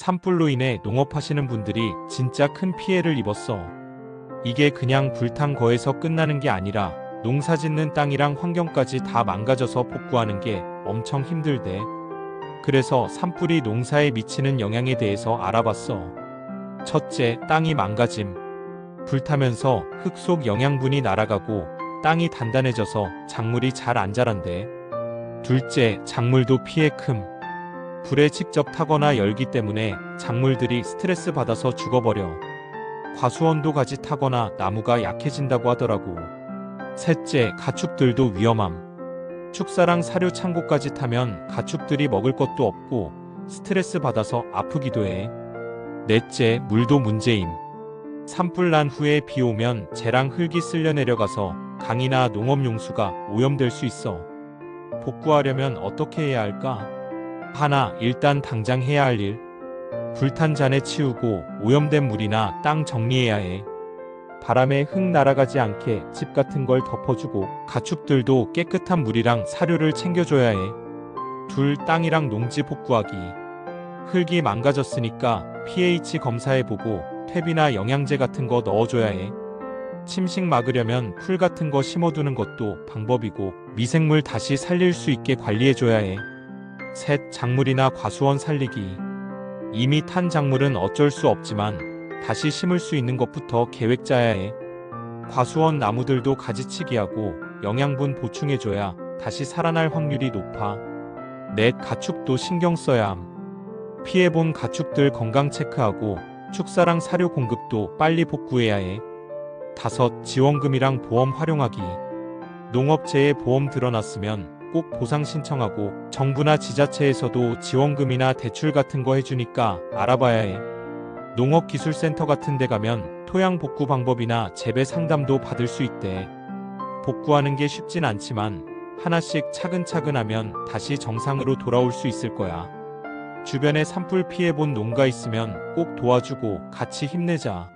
산불로 인해 농업하시는 분들이 진짜 큰 피해를 입었어. 이게 그냥 불탄 거에서 끝나는 게 아니라 농사 짓는 땅이랑 환경까지 다 망가져서 복구하는 게 엄청 힘들대. 그래서 산불이 농사에 미치는 영향에 대해서 알아봤어. 첫째, 땅이 망가짐. 불타면서 흙 속 영양분이 날아가고 땅이 단단해져서 작물이 잘 안 자란대. 둘째, 작물도 피해 큼. 불에 직접 타거나 열기 때문에 작물들이 스트레스 받아서 죽어버려. 과수원도 가지 타거나 나무가 약해진다고 하더라고. 셋째, 가축들도 위험함. 축사랑 사료 창고까지 타면 가축들이 먹을 것도 없고 스트레스 받아서 아프기도 해. 넷째, 물도 문제임. 산불 난 후에 비 오면 재랑 흙이 쓸려 내려가서 강이나 농업 용수가 오염될 수 있어. 복구하려면 어떻게 해야 할까? 하나, 일단 당장 해야 할 일. 불탄 잔해 치우고 오염된 물이나 땅 정리해야 해. 바람에 흙 날아가지 않게 집 같은 걸 덮어주고 가축들도 깨끗한 물이랑 사료를 챙겨줘야 해. 둘, 땅이랑 농지 복구하기. 흙이 망가졌으니까 pH 검사해보고 퇴비나 영양제 같은 거 넣어줘야 해. 침식 막으려면 풀 같은 거 심어두는 것도 방법이고 미생물 다시 살릴 수 있게 관리해줘야 해. 셋, 작물이나 과수원 살리기. 이미 탄 작물은 어쩔 수 없지만 다시 심을 수 있는 것부터 계획 짜야 해. 과수원 나무들도 가지치기하고 영양분 보충해줘야 다시 살아날 확률이 높아. 넷, 가축도 신경 써야 함. 피해본 가축들 건강 체크하고 축사랑 사료 공급도 빨리 복구해야 해. 다섯, 지원금이랑 보험 활용하기. 농업체에 보험 들어놨으면 꼭 보상 신청하고 정부나 지자체에서도 지원금이나 대출 같은 거 해주니까 알아봐야 해. 농업기술센터 같은 데 가면 토양 복구 방법이나 재배 상담도 받을 수 있대. 복구하는 게 쉽진 않지만 하나씩 차근차근 하면 다시 정상으로 돌아올 수 있을 거야. 주변에 산불 피해 본 농가 있으면 꼭 도와주고 같이 힘내자.